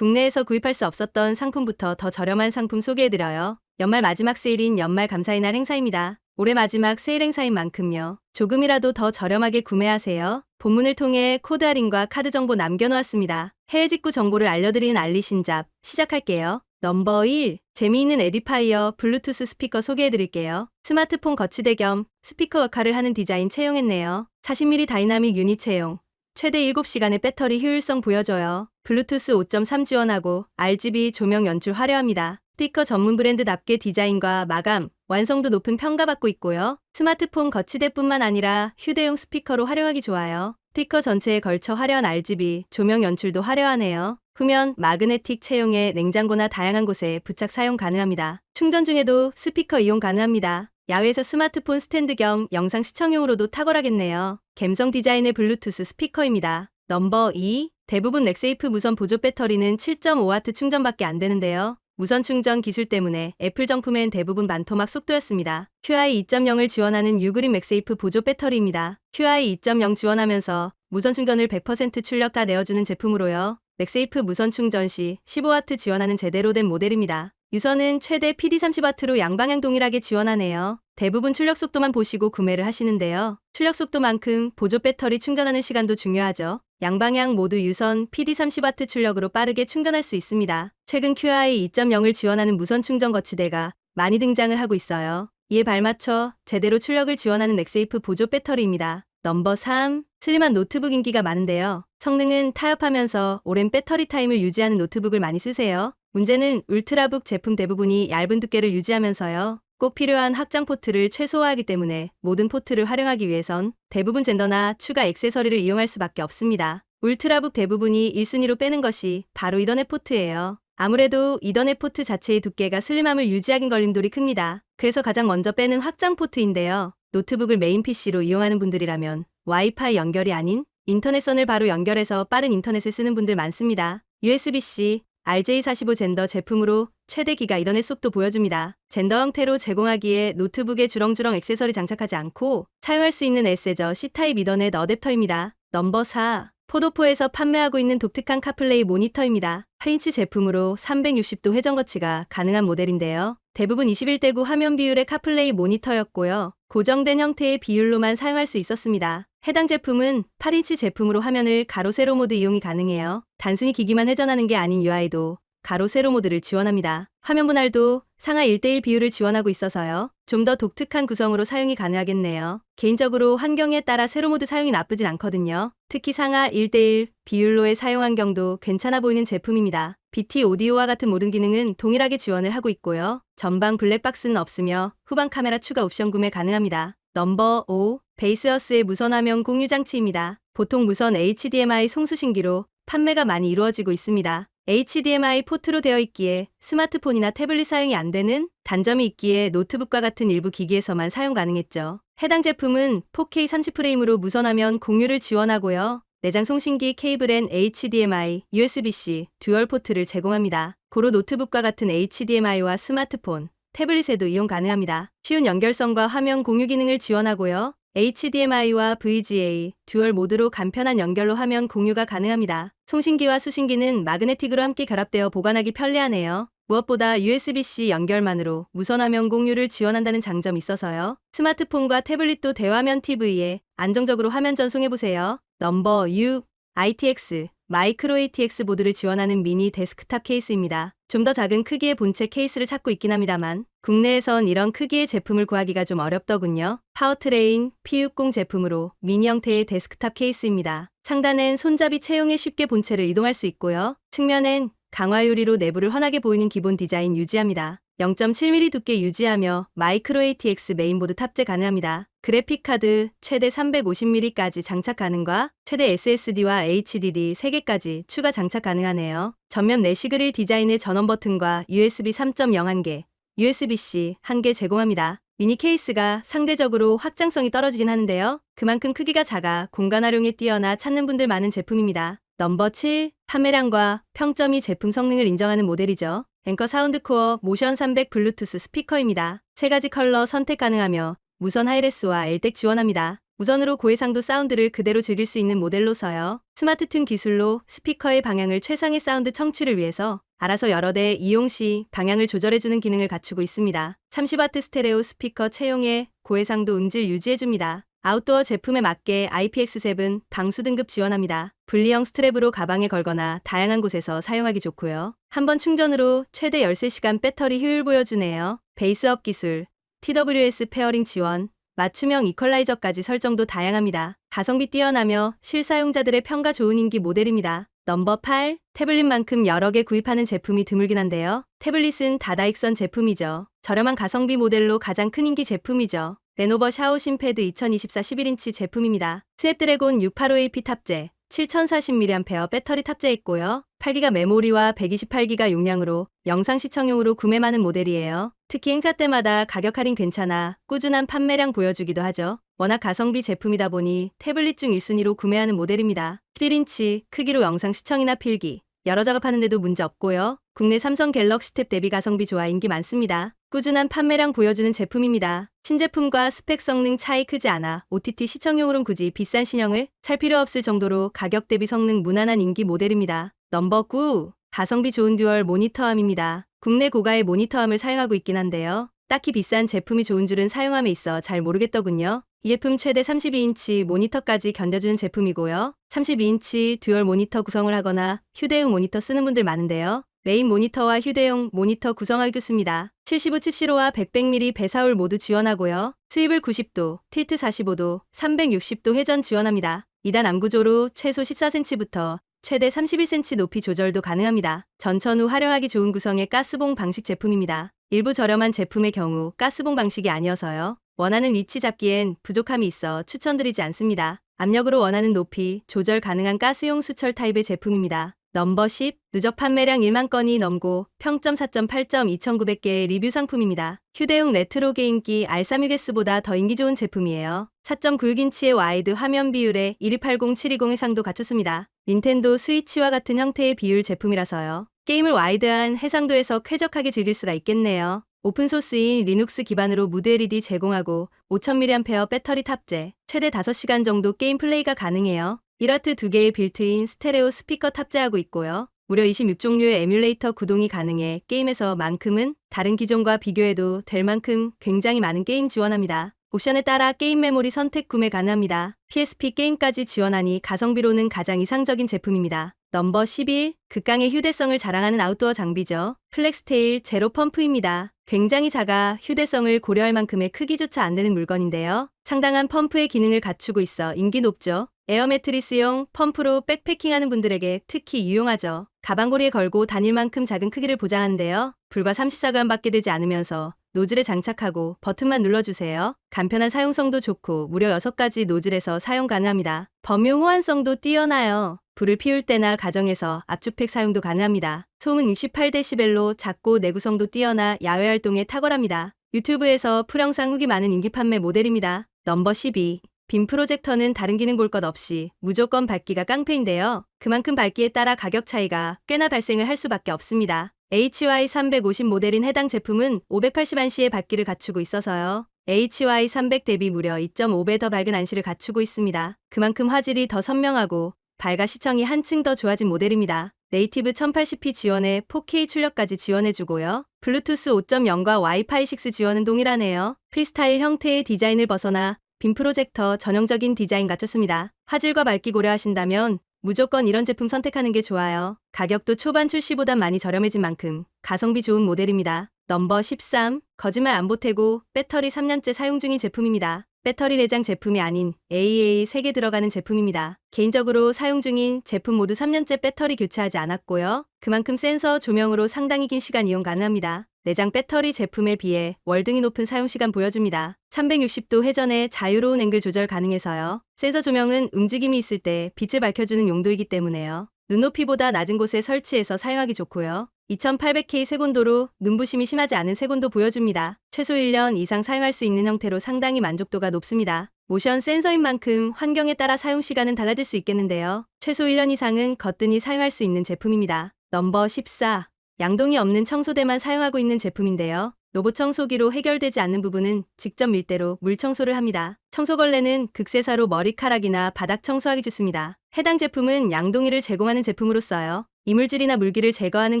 국내에서 구입할 수 없었던 상품부터 더 저렴한 상품 소개해드려요. 연말 마지막 세일인 연말 감사의 날 행사입니다. 올해 마지막 세일 행사인 만큼요. 조금이라도 더 저렴하게 구매하세요. 본문을 통해 코드 할인과 카드 정보 남겨놓았습니다. 해외 직구 정보를 알려드리는 알리신잡 시작할게요. 넘버 1. 재미있는 에디파이어 블루투스 스피커 소개해드릴게요. 스마트폰 거치대 겸 스피커 역할을 하는 디자인 채용했네요. 40mm 다이나믹 유닛 채용. 최대 7시간의 배터리 효율성 보여줘요. 블루투스 5.3 지원하고 RGB 조명 연출 화려합니다. 스티커 전문 브랜드답게 디자인과 마감, 완성도 높은 평가받고 있고요. 스마트폰 거치대뿐만 아니라 휴대용 스피커로 활용하기 좋아요. 스티커 전체에 걸쳐 화려한 RGB, 조명 연출도 화려하네요. 후면 마그네틱 채용에 냉장고나 다양한 곳에 부착 사용 가능합니다. 충전 중에도 스피커 이용 가능합니다. 야외에서 스마트폰 스탠드 겸 영상 시청용으로도 탁월하겠네요. 갬성 디자인의 블루투스 스피커입니다. 넘버 2. 대부분 렉세이프 무선 보조 배터리는 7.5W 충전밖에 안 되는데요. 무선 충전 기술 때문에 애플 정품엔 대부분 만토막 속도였습니다. QI 2.0을 지원하는 유그린 맥세이프 보조 배터리입니다. QI 2.0 지원하면서 무선 충전을 100% 출력 다 내어주는 제품으로요. 맥세이프 무선 충전 시 15W 지원하는 제대로 된 모델입니다. 유선은 최대 PD30W로 양방향 동일하게 지원하네요. 대부분 출력 속도만 보시고 구매를 하시는데요. 출력 속도만큼 보조 배터리 충전하는 시간도 중요하죠. 양방향 모두 유선 PD30W 출력으로 빠르게 충전할 수 있습니다. 최근 QI 2.0을 지원하는 무선 충전 거치대가 많이 등장을 하고 있어요. 이에 발맞춰 제대로 출력을 지원하는 넥세이프 보조 배터리입니다. 넘버 3. 슬림한 노트북 인기가 많은데요. 성능은 타협하면서 오랜 배터리 타임을 유지하는 노트북을 많이 쓰세요. 문제는 울트라북 제품 대부분이 얇은 두께를 유지하면서요. 꼭 필요한 확장 포트를 최소화하기 때문에 모든 포트를 활용하기 위해선 대부분 젠더나 추가 액세서리를 이용할 수밖에 없습니다. 울트라북 대부분이 1순위로 빼는 것이 바로 이더넷 포트예요. 아무래도 이더넷 포트 자체의 두께가 슬림함을 유지하긴 걸림돌이 큽니다. 그래서 가장 먼저 빼는 확장 포트인데요. 노트북을 메인 PC로 이용하는 분들이라면 와이파이 연결이 아닌 인터넷선을 바로 연결해서 빠른 인터넷을 쓰는 분들 많습니다. USB-C, RJ45 젠더 제품으로 최대 기가 이더넷 속도 보여줍니다. 젠더 형태로 제공하기에 노트북에 주렁주렁 액세서리 장착하지 않고 사용할 수 있는 S저 C타입 이더넷 어댑터입니다. 넘버 4. 포도포에서 판매하고 있는 독특한 카플레이 모니터입니다. 8인치 제품으로 360도 회전 거치가 가능한 모델인데요. 대부분 21대 9 화면 비율의 카플레이 모니터였고요. 고정된 형태의 비율로만 사용할 수 있었습니다. 해당 제품은 8인치 제품으로 화면을 가로 세로 모드 이용이 가능해요. 단순히 기기만 회전하는 게 아닌 UI도 가로 세로 모드를 지원합니다. 화면 분할도 상하 1대1 비율을 지원하고 있어서요. 좀 더 독특한 구성으로 사용이 가능하겠네요. 개인적으로 환경에 따라 세로 모드 사용이 나쁘진 않거든요. 특히 상하 1대1 비율로의 사용 환경도 괜찮아 보이는 제품입니다. BT 오디오와 같은 모든 기능은 동일하게 지원을 하고 있고요. 전방 블랙박스는 없으며 후방 카메라 추가 옵션 구매 가능합니다. 넘버 5. 베이스어스의 무선 화면 공유 장치입니다. 보통 무선 HDMI 송수신기로 판매가 많이 이루어지고 있습니다. HDMI 포트로 되어 있기에 스마트폰이나 태블릿 사용이 안 되는 단점이 있기에 노트북과 같은 일부 기기에서만 사용 가능했죠. 해당 제품은 4K 30프레임으로 무선화면 공유를 지원하고요. 내장 송신기 케이블엔 HDMI, USB-C, 듀얼 포트를 제공합니다. 고로 노트북과 같은 HDMI와 스마트폰, 태블릿에도 이용 가능합니다. 쉬운 연결성과 화면 공유 기능을 지원하고요. HDMI와 VGA, 듀얼 모드로 간편한 연결로 화면 공유가 가능합니다. 송신기와 수신기는 마그네틱으로 함께 결합되어 보관하기 편리하네요. 무엇보다 USB-C 연결만으로 무선 화면 공유를 지원한다는 장점이 있어서요. 스마트폰과 태블릿도 대화면 TV에 안정적으로 화면 전송해보세요. 넘버 6. ITX 마이크로 ATX 보드를 지원하는 미니 데스크탑 케이스입니다. 좀 더 작은 크기의 본체 케이스를 찾고 있긴 합니다만 국내에선 이런 크기의 제품을 구하기가 좀 어렵더군요. 파워트레인 P60 제품으로 미니 형태의 데스크탑 케이스입니다. 상단엔 손잡이 채용해 쉽게 본체를 이동할 수 있고요. 측면엔 강화 유리로 내부를 환하게 보이는 기본 디자인 유지합니다. 0.7mm 두께 유지하며 마이크로 ATX 메인보드 탑재 가능합니다. 그래픽카드 최대 350mm까지 장착 가능과 최대 SSD와 HDD 3개까지 추가 장착 가능하네요. 전면 내시 그릴 디자인의 전원 버튼과 USB 3.0 1개, USB-C 1개 제공합니다. 미니 케이스가 상대적으로 확장성이 떨어지긴 하는데요. 그만큼 크기가 작아 공간 활용에 뛰어나 찾는 분들 많은 제품입니다. 넘버 7. 판매량과 평점이 제품 성능을 인정하는 모델이죠. 앵커 사운드코어 모션 300 블루투스 스피커입니다. 세 가지 컬러 선택 가능하며 무선 하이레스와 엘덱 지원합니다. 무선으로 고해상도 사운드를 그대로 즐길 수 있는 모델로서요. 스마트 튠 기술로 스피커의 방향을 최상의 사운드 청취를 위해서 알아서 여러 대 이용 시 방향을 조절해주는 기능을 갖추고 있습니다. 30W 스테레오 스피커 채용에 고해상도 음질 유지해줍니다. 아웃도어 제품에 맞게 IPX7 방수 등급 지원합니다. 분리형 스트랩으로 가방에 걸거나 다양한 곳에서 사용하기 좋고요. 한 번 충전으로 최대 13시간 배터리 효율 보여주네요. 베이스업 기술, TWS 페어링 지원, 맞춤형 이퀄라이저까지 설정도 다양합니다. 가성비 뛰어나며 실사용자들의 평가 좋은 인기 모델입니다. 넘버 8. 태블릿만큼 여러 개 구입하는 제품이 드물긴 한데요. 태블릿은 다다익선 제품이죠. 저렴한 가성비 모델로 가장 큰 인기 제품이죠. 레노버 샤오신 패드 2024 11인치 제품입니다. 스냅드래곤 6851P 탑재, 7040mAh 배터리 탑재했고요. 8기가 메모리와 128기가 용량으로 영상 시청용으로 구매하는 모델이에요. 특히 행사 때마다 가격 할인 괜찮아 꾸준한 판매량 보여주기도 하죠. 워낙 가성비 제품이다 보니 태블릿 중 1순위로 구매하는 모델입니다. 11인치 크기로 영상 시청이나 필기, 여러 작업하는데도 문제 없고요. 국내 삼성 갤럭시 탭 대비 가성비 좋아 인기 많습니다. 꾸준한 판매량 보여주는 제품입니다. 신제품과 스펙 성능 차이 크지 않아 OTT 시청용으로는 굳이 비싼 신형을 살 필요 없을 정도로 가격 대비 성능 무난한 인기 모델입니다. 넘버 9. 가성비 좋은 듀얼 모니터함입니다. 국내 고가의 모니터함을 사용하고 있긴 한데요. 딱히 비싼 제품이 좋은 줄은 사용함에 있어 잘 모르겠더군요. 이 제품 최대 32인치 모니터까지 견뎌주는 제품이고요. 32인치 듀얼 모니터 구성을 하거나 휴대용 모니터 쓰는 분들 많은데요. 메인 모니터와 휴대용 모니터 구성하기 좋습니다. 75, 75와 100mm 배사울 모두 지원하고요. 스위블 90도, 틸트 45도, 360도 회전 지원합니다. 2단 암구조로 최소 14cm부터 최대 31cm 높이 조절도 가능합니다. 전천 후 활용하기 좋은 구성의 가스봉 방식 제품입니다. 일부 저렴한 제품의 경우 가스봉 방식이 아니어서요. 원하는 위치 잡기엔 부족함이 있어 추천드리지 않습니다. 압력으로 원하는 높이 조절 가능한 가스용 수철 타입의 제품입니다. 넘버 10. 누적 판매량 1만 건이 넘고 평점 4.8점 2,900개의 리뷰 상품입니다. 휴대용 레트로 게임기 R36S보다 더 인기 좋은 제품이에요. 4.96인치의 와이드 화면 비율에 1280, 720의 상도 갖췄습니다. 닌텐도 스위치와 같은 형태의 비율 제품이라서요. 게임을 와이드한 해상도에서 쾌적하게 즐길 수가 있겠네요. 오픈소스인 리눅스 기반으로 무드 LED 제공하고 5000mAh 배터리 탑재, 최대 5시간 정도 게임 플레이가 가능해요. 1와트 2개의 빌트인 스테레오 스피커 탑재하고 있고요. 무려 26종류의 에뮬레이터 구동이 가능해 게임에서만큼은 다른 기종과 비교해도 될 만큼 굉장히 많은 게임 지원합니다. 옵션에 따라 게임 메모리 선택 구매 가능합니다. PSP 게임까지 지원하니 가성비로는 가장 이상적인 제품입니다. 넘버 11. 극강의 휴대성을 자랑하는 아웃도어 장비죠. 플렉스테일 제로 펌프입니다. 굉장히 작아 휴대성을 고려할 만큼의 크기조차 안 되는 물건인데요. 상당한 펌프의 기능을 갖추고 있어 인기 높죠. 에어 매트리스용 펌프로 백패킹하는 분들에게 특히 유용하죠. 가방고리에 걸고 다닐 만큼 작은 크기를 보장하는데요. 불과 34g밖에 되지 않으면서 노즐에 장착하고 버튼만 눌러주세요. 간편한 사용성도 좋고 무려 6가지 노즐에서 사용 가능합니다. 범용 호환성도 뛰어나요. 불을 피울 때나 가정에서 압축팩 사용도 가능합니다. 소음은 68dB로 작고 내구성도 뛰어나 야외 활동에 탁월합니다. 유튜브에서 풀영상 후기 많은 인기 판매 모델입니다. 넘버 12. 빔 프로젝터는 다른 기능 볼 것 없이 무조건 밝기가 깡패인데요. 그만큼 밝기에 따라 가격 차이가 꽤나 발생을 할 수밖에 없습니다. HY350 모델인 해당 제품은 580안시의 밝기를 갖추고 있어서요. HY300 대비 무려 2.5배 더 밝은 안시를 갖추고 있습니다. 그만큼 화질이 더 선명하고 밝아 시청이 한층 더 좋아진 모델입니다. 네이티브 1080p 지원에 4K 출력까지 지원해주고요. 블루투스 5.0과 와이파이 6 지원은 동일하네요. 프리스타일 형태의 디자인을 벗어나 빔 프로젝터 전형적인 디자인 갖췄습니다. 화질과 밝기 고려하신다면 무조건 이런 제품 선택하는 게 좋아요. 가격도 초반 출시보단 많이 저렴해진 만큼 가성비 좋은 모델입니다. 넘버 13. 거짓말 안 보태고 배터리 3년째 사용 중인 제품입니다. 배터리 내장 제품이 아닌 AA 3개 들어가는 제품입니다. 개인적으로 사용 중인 제품 모두 3년째 배터리 교체하지 않았고요. 그만큼 센서 조명으로 상당히 긴 시간 이용 가능합니다. 내장 배터리 제품에 비해 월등히 높은 사용시간 보여줍니다. 360도 회전에 자유로운 앵글 조절 가능해서요. 센서 조명은 움직임이 있을 때 빛을 밝혀주는 용도이기 때문에요. 눈높이보다 낮은 곳에 설치해서 사용하기 좋고요. 2800K 색온도로 눈부심이 심하지 않은 색온도 보여줍니다. 최소 1년 이상 사용할 수 있는 형태로 상당히 만족도가 높습니다. 모션 센서인 만큼 환경에 따라 사용 시간은 달라질 수 있겠는데요. 최소 1년 이상은 거뜬히 사용할 수 있는 제품입니다. 넘버 14. 양동이 없는 청소대만 사용하고 있는 제품인데요. 로봇 청소기로 해결되지 않는 부분은 직접 밀대로 물 청소를 합니다. 청소걸레는 극세사로 머리카락이나 바닥 청소하기 좋습니다. 해당 제품은 양동이를 제공하는 제품으로 써요. 이물질이나 물기를 제거하는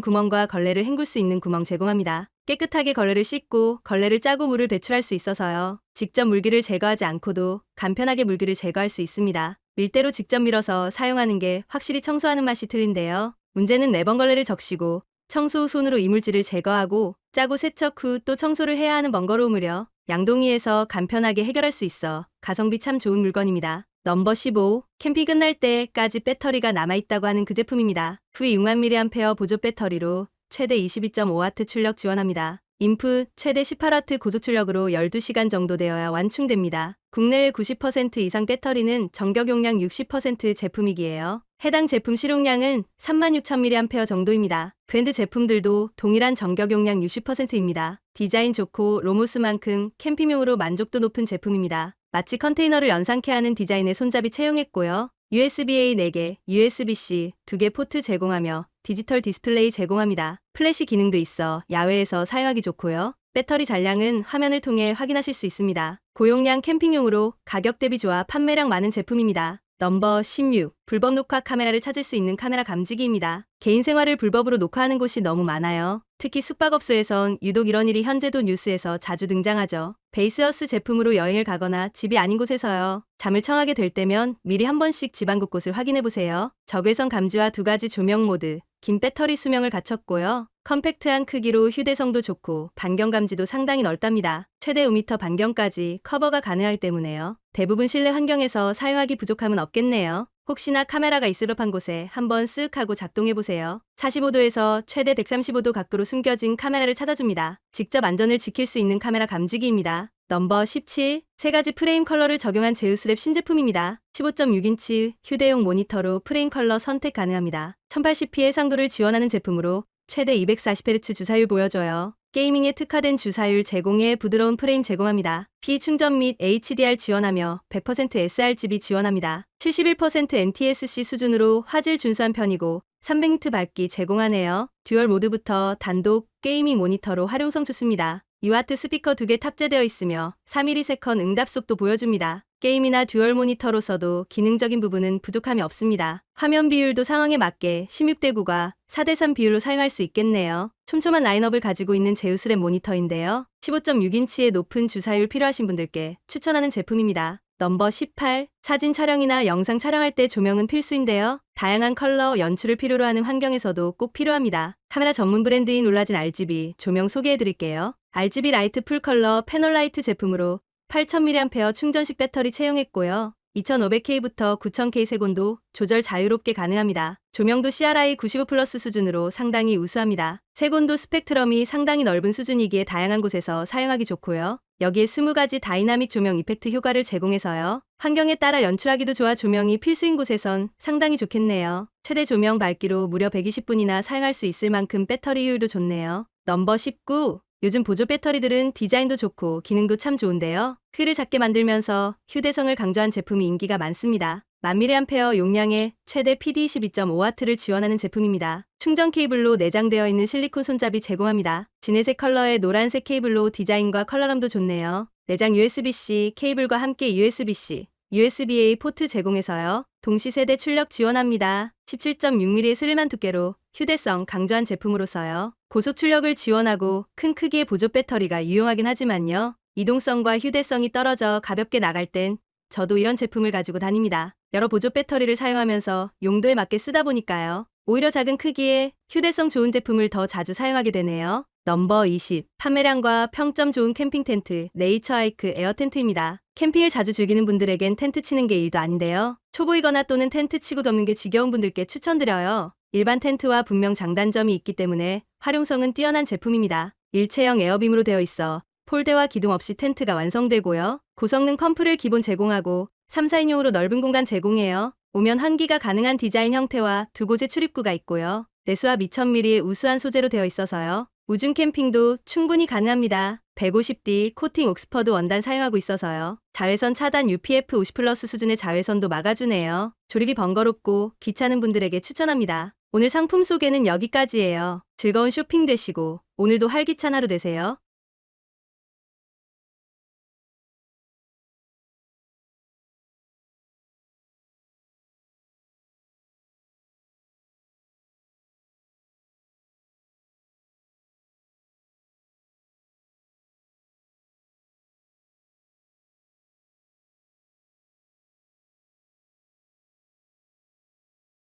구멍과 걸레를 헹굴 수 있는 구멍 제공합니다. 깨끗하게 걸레를 씻고 걸레를 짜고 물을 배출할 수 있어서요. 직접 물기를 제거하지 않고도 간편하게 물기를 제거할 수 있습니다. 밀대로 직접 밀어서 사용하는 게 확실히 청소하는 맛이 틀린데요. 문제는 네번 걸레를 적시고 청소 후 손으로 이물질을 제거하고 짜고 세척 후 또 청소를 해야 하는 번거로움을요. 양동이에서 간편하게 해결할 수 있어 가성비 참 좋은 물건입니다. 넘버 15. 캠핑 끝날 때까지 배터리가 남아있다고 하는 그 제품입니다. 후 6만 mAh 보조 배터리로 최대 22.5W 출력 지원합니다. 인풋 최대 18W 고속 출력으로 12시간 정도 되어야 완충됩니다. 국내외 90% 이상 배터리는 전격 용량 60% 제품이기에요. 해당 제품 실용량은 36,000mAh 정도입니다. 브랜드 제품들도 동일한 전격 용량 60%입니다. 디자인 좋고 로모스만큼 캠핑용으로 만족도 높은 제품입니다. 마치 컨테이너를 연상케 하는 디자인의 손잡이 채용했고요. USB-A 4개, USB-C 2개 포트 제공하며 디지털 디스플레이 제공합니다. 플래시 기능도 있어 야외에서 사용하기 좋고요. 배터리 잔량은 화면을 통해 확인하실 수 있습니다. 고용량 캠핑용으로 가격 대비 좋아 판매량 많은 제품입니다. 넘버 16. 불법 녹화 카메라를 찾을 수 있는 카메라 감지기입니다. 개인 생활을 불법으로 녹화하는 곳이 너무 많아요. 특히 숙박업소에선 유독 이런 일이 현재도 뉴스에서 자주 등장하죠. 베이스하우스 제품으로 여행을 가거나 집이 아닌 곳에서요. 잠을 청하게 될 때면 미리 한 번씩 집안 곳곳을 확인해 보세요. 적외선 감지와 두 가지 조명 모드, 긴 배터리 수명을 갖췄고요. 컴팩트한 크기로 휴대성도 좋고 반경 감지도 상당히 넓답니다. 최대 5m 반경까지 커버가 가능하기 때문에요. 대부분 실내 환경에서 사용하기 부족함은 없겠네요. 혹시나 카메라가 있을 법한 곳에 한번 쓱 하고 작동해 보세요. 45도에서 최대 135도 각도로 숨겨진 카메라를 찾아줍니다. 직접 안전을 지킬 수 있는 카메라 감지기입니다. 넘버 17. 세 가지 프레임 컬러를 적용한 제우스랩 신제품입니다. 15.6인치 휴대용 모니터로 프레임 컬러 선택 가능합니다. 1080p 해상도를 지원하는 제품으로 최대 240Hz 주사율 보여줘요. 게이밍에 특화된 주사율 제공에 부드러운 프레임 제공합니다. 비충전 및 HDR 지원하며 100% sRGB 지원합니다. 71% NTSC 수준으로 화질 준수한 편이고 300니트 밝기 제공하네요. 듀얼 모드부터 단독 게이밍 모니터로 활용성 좋습니다. 2와트 스피커 2개 탑재되어 있으며 3ms 응답 속도 보여줍니다. 게임이나 듀얼 모니터로서도 기능적인 부분은 부족함이 없습니다. 화면 비율도 상황에 맞게 16대 9과 4대 3 비율로 사용할 수 있겠네요. 촘촘한 라인업을 가지고 있는 제우스랩 모니터인데요. 15.6인치의 높은 주사율 필요하신 분들께 추천하는 제품입니다. 넘버 18. 사진 촬영이나 영상 촬영할 때 조명은 필수인데요. 다양한 컬러 연출을 필요로 하는 환경에서도 꼭 필요합니다. 카메라 전문 브랜드인 울라진 RGB 조명 소개해 드릴게요. RGB 라이트 풀컬러 패널 라이트 제품으로 8000mAh 충전식 배터리 채용했고요. 2500K부터 9000K 세곤도 조절 자유롭게 가능합니다. 조명도 CRI 95 플러스 수준으로 상당히 우수합니다. 세곤도 스펙트럼이 상당히 넓은 수준이기에 다양한 곳에서 사용하기 좋고요. 여기에 20가지 다이나믹 조명 이펙트 효과를 제공해서요. 환경에 따라 연출하기도 좋아 조명이 필수인 곳에선 상당히 좋겠네요. 최대 조명 밝기로 무려 120분이나 사용할 수 있을 만큼 배터리 효율도 좋네요. 넘버 19. 요즘 보조 배터리들은 디자인도 좋고 기능도 참 좋은데요. 크를 작게 만들면서 휴대성을 강조한 제품이 인기가 많습니다. 1000mAh 용량의 최대 PD12.5W를 지원하는 제품입니다. 충전 케이블로 내장되어 있는 실리콘 손잡이 제공합니다. 진회색 컬러의 노란색 케이블로 디자인과 컬러감도 좋네요. 내장 USB-C 케이블과 함께 USB-C, USB-A 포트 제공해서요. 동시세대 출력 지원합니다. 17.6mm의 스릴만 두께로 휴대성 강조한 제품으로서요. 고속 출력을 지원하고 큰 크기의 보조 배터리가 유용하긴 하지만요. 이동성과 휴대성이 떨어져 가볍게 나갈 땐 저도 이런 제품을 가지고 다닙니다. 여러 보조 배터리를 사용하면서 용도에 맞게 쓰다 보니까요. 오히려 작은 크기에 휴대성 좋은 제품을 더 자주 사용하게 되네요. 넘버 20. 판매량과 평점 좋은 캠핑 텐트 네이처 하이크 에어 텐트입니다. 캠핑을 자주 즐기는 분들에겐 텐트 치는 게 일도 아닌데요. 초보이거나 또는 텐트 치고 덮는 게 지겨운 분들께 추천드려요. 일반 텐트와 분명 장단점이 있기 때문에 활용성은 뛰어난 제품입니다. 일체형 에어빔으로 되어 있어 폴대와 기둥 없이 텐트가 완성되고요. 고성능 컴프를 기본 제공하고 3, 4인용으로 넓은 공간 제공해요. 오면 환기가 가능한 디자인 형태와 두 곳의 출입구가 있고요. 내수압 2000mm의 우수한 소재로 되어 있어서요. 우중 캠핑도 충분히 가능합니다. 150D 코팅 옥스퍼드 원단 사용하고 있어서요. 자외선 차단 UPF 50 플러스 수준의 자외선도 막아주네요. 조립이 번거롭고 귀찮은 분들에게 추천합니다. 오늘 상품 소개는 여기까지예요. 즐거운 쇼핑 되시고 오늘도 활기찬 하루 되세요.